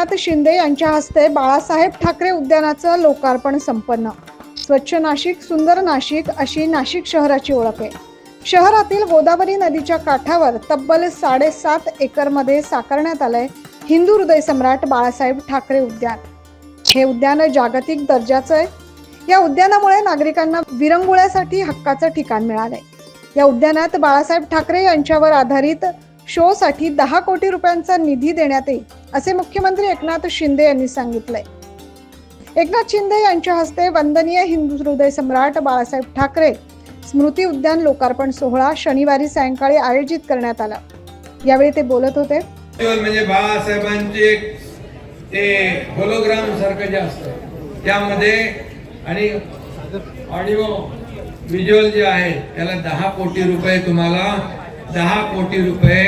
एकनाथ शिंदे यांच्या हस्ते बाळासाहेब ठाकरे उद्यानाचं लोकार्पण संपन्न. स्वच्छ नाशिक सुंदर नाशिक अशी नाशिक शहराची ओळख आहे. शहरातील गोदावरी नदीच्या काठावर तब्बल साडेसात एकरमध्ये साकारण्यात आलंय हिंदू हृदय सम्राट बाळासाहेब ठाकरे उद्यान. हे उद्यान जागतिक दर्जाचं आहे. या उद्यानामुळे नागरिकांना विरंगुळ्यासाठी हक्काचं ठिकाण मिळालंय. या उद्यानात बाळासाहेब ठाकरे यांच्यावर आधारित शोसाठी दहा कोटी रुपयांचा निधी देण्यात येईल. असे मुख्यमंत्री एकनाथ शिंदे यांनी सांगितलंय. एकनाथ शिंदे यांच्या हस्ते वंदनीय हिंदू हृदय सम्राट बाळासाहेब ठाकरे स्मृती उद्यान लोकार्पण सोहळा शनिवारी सायंकाळी आयोजित करण्यात आला. यावेळी ते बोलत होते. म्हणजे बाळासाहेबांचे ते होलोग्राम सारखं जे असतं त्यामध्ये आणि ऑडिओ व्हिज्युअल जे आहे त्याला दहा कोटी रुपये तुम्हाला दहा कोटी रुपये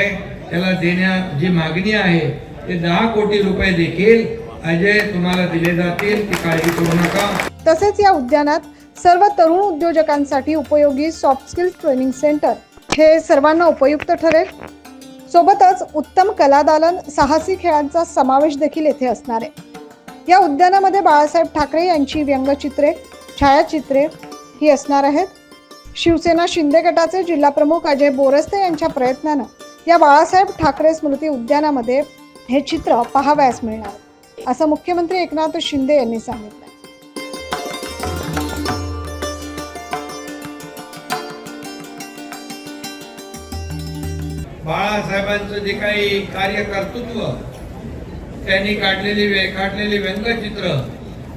त्याला देण्या जी मागणी आहे ते दहा कोटी रुपये देखील अजय तुम्हाला दिले जातील ती काळजी करू नका. तसेच या उद्यानात सर्व तरुण उद्योजकांसाठी उपयोगी सॉफ्ट स्किल्स ट्रेनिंग सेंटर हे सर्वांना उपयुक्त ठरेल. सोबतच उत्तम कलादालन साहसी खेळांचा समावेश देखील येथे असणार आहे. या उद्यानामध्ये बाळासाहेब ठाकरे यांची व्यंगचित्रे छायाचित्रे ही असणार आहेत. शिवसेना शिंदे गटाचे जिल्हाप्रमुख अजय बोरस्ते यांच्या प्रयत्नानं या बाळासाहेब ठाकरे स्मृती उद्यानामध्ये हे चित्र पाहावयास मिळणार. असं मुख्यमंत्री एकनाथ शिंदे यांनी सांगितलं. बाळासाहेबांचं जे काही कार्य कर्तृत्व त्यांनी काढलेली वे- काढलेली व्यंगचित्र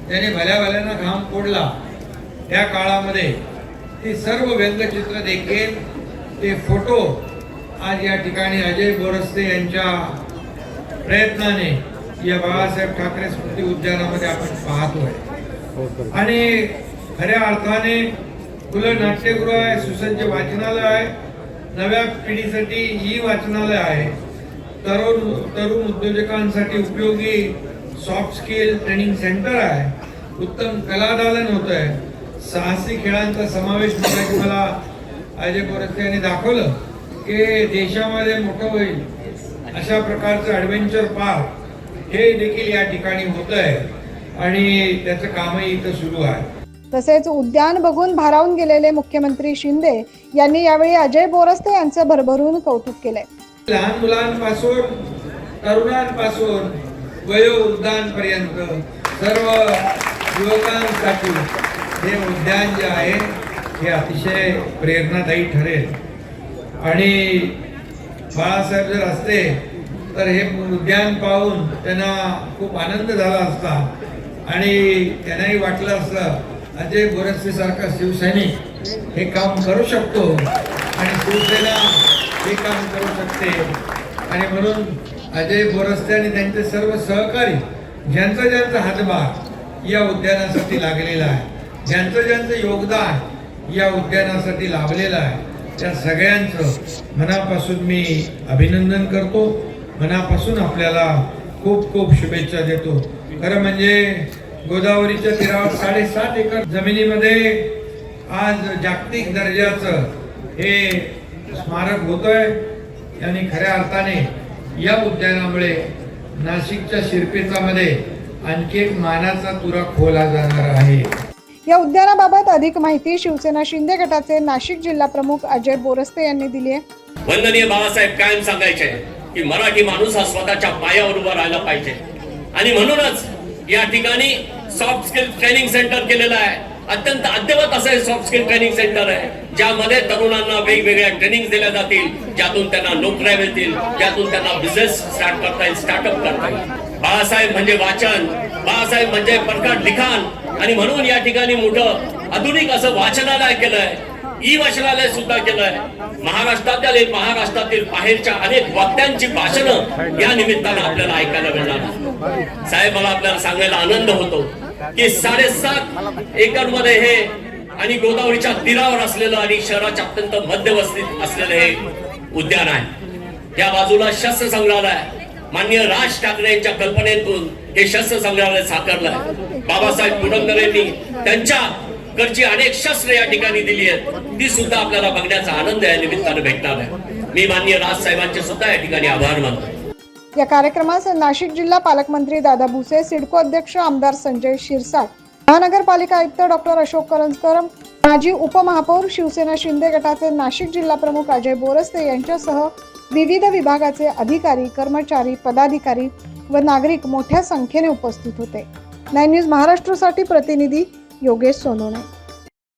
त्याने भल्या भल्यानं घाम फोडला त्या काळामध्ये ती सर्व व्यंगचित्र देखील ते फोटो आज या ठिकाणी अजय बोरस्ते यांच्या प्रयत्नाने या बाळासाहेब ठाकरे स्मृती उद्यानामध्ये आपण पाहतोय. आणि खऱ्या अर्थाने खुलं नाट्यगृह आहे सुसज्ज वाचनालय आहे नव्या पिढीसाठी ई वाचनालय आहे. तरुण तरुण उद्योजकांसाठी उपयोगी सॉफ्ट स्किल ट्रेनिंग सेंटर आहे. उत्तम कलादालन होत आहे साहसी खेळांचा समावेश मला अजय गोरखे यांनी दाखवलं की देशामध्ये मोठं होईल. अशा प्रकारचं ॲडव्हेंचर पार्क हे देखील या ठिकाणी होत आहे आणि त्याचं कामही इथं सुरू आहे. तसेच उद्यान बघून भारावून गेलेले मुख्यमंत्री शिंदे यांनी यावेळी अजय बोरस्ते यांचं भरभरून कौतुक केलंय. लहान मुलांपासून तरुणांपासून वयोवृद्धांपर्यंत सर्व युवकांसाठी हे उद्यान जे आहे हे अतिशय प्रेरणादायी ठरेल. आणि बाळासाहेब जर असते तर हे उद्यान पाहून त्यांना खूप आनंद झाला असता. आणि त्यांनाही वाटलं असतं अजय बोरसे सारखा शिवसैनिक हे काम करू शकतो आणि शिवसेना हे काम करू शकते. आणि म्हणून अजय बोरस्ते आणि त्यांचे सर्व सहकारी ज्यांचा ज्यांचा हातभार या उद्यानासाठी लागलेला आहे ज्यांचं ज्यांचं योगदान या उद्यानासाठी लाभलेलं आहे त्या सगळ्यांचं मनापासून मी अभिनंदन करतो. मनापासून आपल्याला खूप खूप शुभेच्छा देतो. खरं म्हणजे गोदावरीच्या तीरावर साडेसात एकर जमिनीमध्ये आज जागतिक दर्जाचं हे स्मारक होतंय. आणि खऱ्या अर्थाने या उद्यानामुळे नाशिकच्या शिरपेचामध्ये आणखी एक मानाचा तुरा खोला जाणार आहे. या उद्यानाबाबत अधिक माहिती शिवसेना शिंदे गटाचे नाशिक जिल्हा प्रमुख अजय बोरस्ते यांनी दिली आहे. वंदनीय बाबासाहेब कायम सांगायचे. की मराठी माणूस हा स्वतःच्या पायावर उभा राहायला पाहिजे. आणि म्हणूनच या ठिकाणी सॉफ्ट स्किल ट्रेनिंग सेंटर केलेलं आहे. अत्यंत अद्यवत असं हे सॉफ्ट स्किल ट्रेनिंग सेंटर आहे ज्यामध्ये तरुणांना वेगवेगळ्या ट्रेनिंग दिल्या जातील ज्यातून त्यांना नोकऱ्या मिळतील ज्यातून त्यांना बिझनेस स्टार्ट करता येईल स्टार्टअप करता येईल. बाळासाहेब म्हणजे वाचन बाळासाहेब म्हणजे प्रकट लिखाण. आणि म्हणून या ठिकाणी मोठं आधुनिक असं वाचनालय केलंय. ई वाचनालय सुद्धा केलंय. महाराष्ट्रातील महाराष्ट्रातील बाहेरच्या अनेक वक्त्यांची भाषणं या निमित्तानं आपल्याला ऐकायला मिळणार. साहेब मला आपल्याला सांगायला आनंद होतो की साडेसात एकरमध्ये हे आणि गोदावरीच्या तीरावर असलेलं आणि शहराच्या अत्यंत मध्यवस्थित असलेलं हे उद्यान आहे. या बाजूला शस्त्र संग्रहालय माननीय राज ठाकरे यांच्या कल्पनेतून हे शस्त्र संग्रहालय साकारलंय. बाबासाहेब पुरंदर यांनी त्यांच्या कडची अनेक शस्त्र या ठिकाणी दिली आहेत. ती सुद्धा आपल्याला बघण्याचा आनंद या निमित्तानं भेटणार आहे. मी माननीय राज साहेबांचे सुद्धा या ठिकाणी आभार मानतो. या कार्यक्रमास नाशिक जिल्हा पालकमंत्री दादा भुसे सिडको अध्यक्ष आमदार संजय शिरसाट महानगरपालिका आयुक्त डॉक्टर अशोक करंजकर माजी उपमहापौर शिवसेना शिंदे गटाचे नाशिक जिल्हा प्रमुख अजय बोरस्ते यांच्यासह विविध विभागाचे अधिकारी कर्मचारी पदाधिकारी व नागरिक मोठ्या संख्येने उपस्थित होते. नाईन न्यूज महाराष्ट्रासाठी प्रतिनिधी योगेश सोनवणे